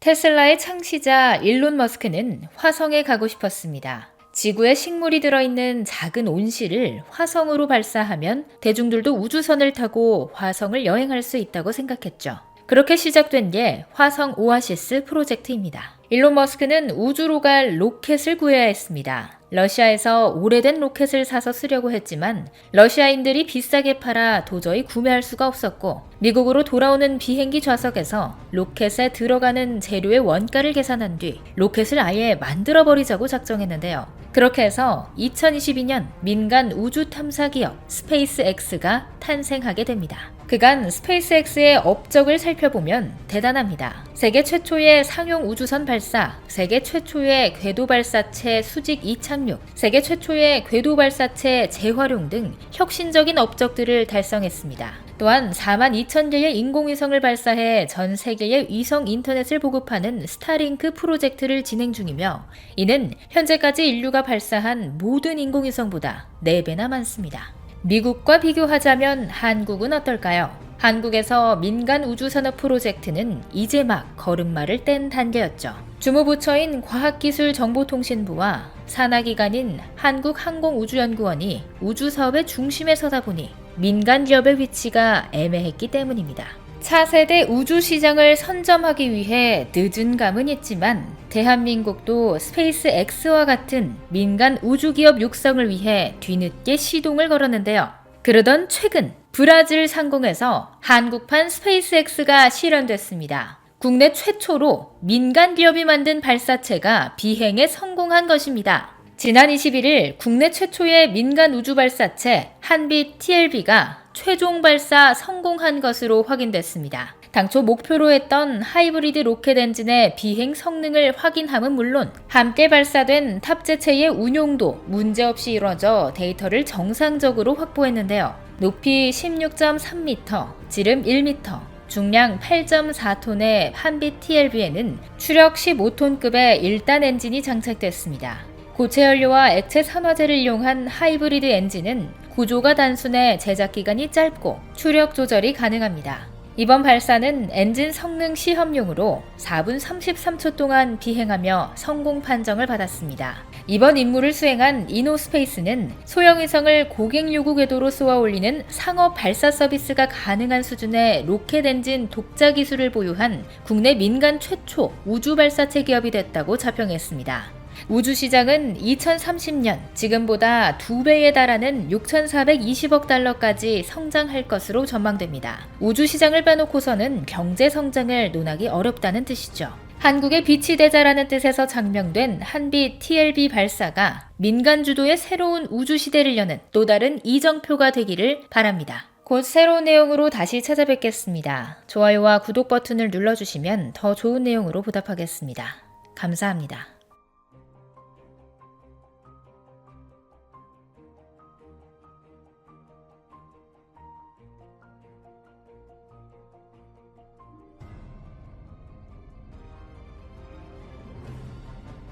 테슬라의 창시자 일론 머스크는 화성에 가고 싶었습니다. 지구에 식물이 들어있는 작은 온실을 화성으로 발사하면 대중들도 우주선을 타고 화성을 여행할 수 있다고 생각했죠. 그렇게 시작된 게 화성 오아시스 프로젝트입니다. 일론 머스크는 우주로 갈 로켓을 구해야 했습니다. 러시아에서 오래된 로켓을 사서 쓰려고 했지만 러시아인들이 비싸게 팔아 도저히 구매할 수가 없었고 미국으로 돌아오는 비행기 좌석에서 로켓에 들어가는 재료의 원가를 계산한 뒤 로켓을 아예 만들어 버리자고 작정했는데요. 그렇게 해서 2022년 민간 우주 탐사 기업 스페이스X가 탄생하게 됩니다. 그간 스페이스X의 업적을 살펴보면 대단합니다. 세계 최초의 상용 우주선 발사, 세계 최초의 궤도 발사체 수직 이착륙, 세계 최초의 궤도 발사체 재활용 등 혁신적인 업적들을 달성했습니다. 또한 4만 2천 개의 인공위성을 발사해 전 세계의 위성 인터넷을 보급하는 스타링크 프로젝트를 진행 중이며 이는 현재까지 인류가 발사한 모든 인공위성보다 4배나 많습니다. 미국과 비교하자면 한국은 어떨까요? 한국에서 민간 우주산업 프로젝트는 이제 막 걸음마를 뗀 단계였죠. 주무부처인 과학기술정보통신부와 산하기관인 한국항공우주연구원이 우주사업의 중심에 서다 보니 민간 기업의 위치가 애매했기 때문입니다. 차세대 우주 시장을 선점하기 위해 늦은 감은 있지만 대한민국도 스페이스 X와 같은 민간 우주기업 육성을 위해 뒤늦게 시동을 걸었는데요. 그러던 최근 브라질 상공에서 한국판 스페이스 X가 실현됐습니다. 국내 최초로 민간 기업이 만든 발사체가 비행에 성공한 것입니다. 지난 21일 국내 최초의 민간 우주 발사체 한빛 TLB가 최종 발사 성공한 것으로 확인됐습니다. 당초 목표로 했던 하이브리드 로켓 엔진의 비행 성능을 확인함은 물론 함께 발사된 탑재체의 운용도 문제없이 이뤄져 데이터를 정상적으로 확보했는데요. 높이 16.3m, 지름 1m, 중량 8.4톤의 한빛 TLB에는 추력 15톤급의 1단 엔진이 장착됐습니다. 고체 연료와 액체 산화제를 이용한 하이브리드 엔진은 구조가 단순해 제작 기간이 짧고 추력 조절이 가능합니다. 이번 발사는 엔진 성능 시험용으로 4분 33초 동안 비행하며 성공 판정을 받았습니다. 이번 임무를 수행한 이노스페이스는 소형 위성을 고객 요구 궤도로 쏘아 올리는 상업 발사 서비스가 가능한 수준의 로켓 엔진 독자 기술을 보유한 국내 민간 최초 우주 발사체 기업이 됐다고 자평했습니다. 우주 시장은 2030년 지금보다 2배에 달하는 6,420억 달러까지 성장할 것으로 전망됩니다. 우주 시장을 빼놓고서는 경제 성장을 논하기 어렵다는 뜻이죠. 한국의 빛이 되자라는 뜻에서 장명된 한빛 TLB 발사가 민간 주도의 새로운 우주 시대를 여는 또 다른 이정표가 되기를 바랍니다. 곧 새로운 내용으로 다시 찾아뵙겠습니다. 좋아요와 구독 버튼을 눌러주시면 더 좋은 내용으로 보답하겠습니다. 감사합니다.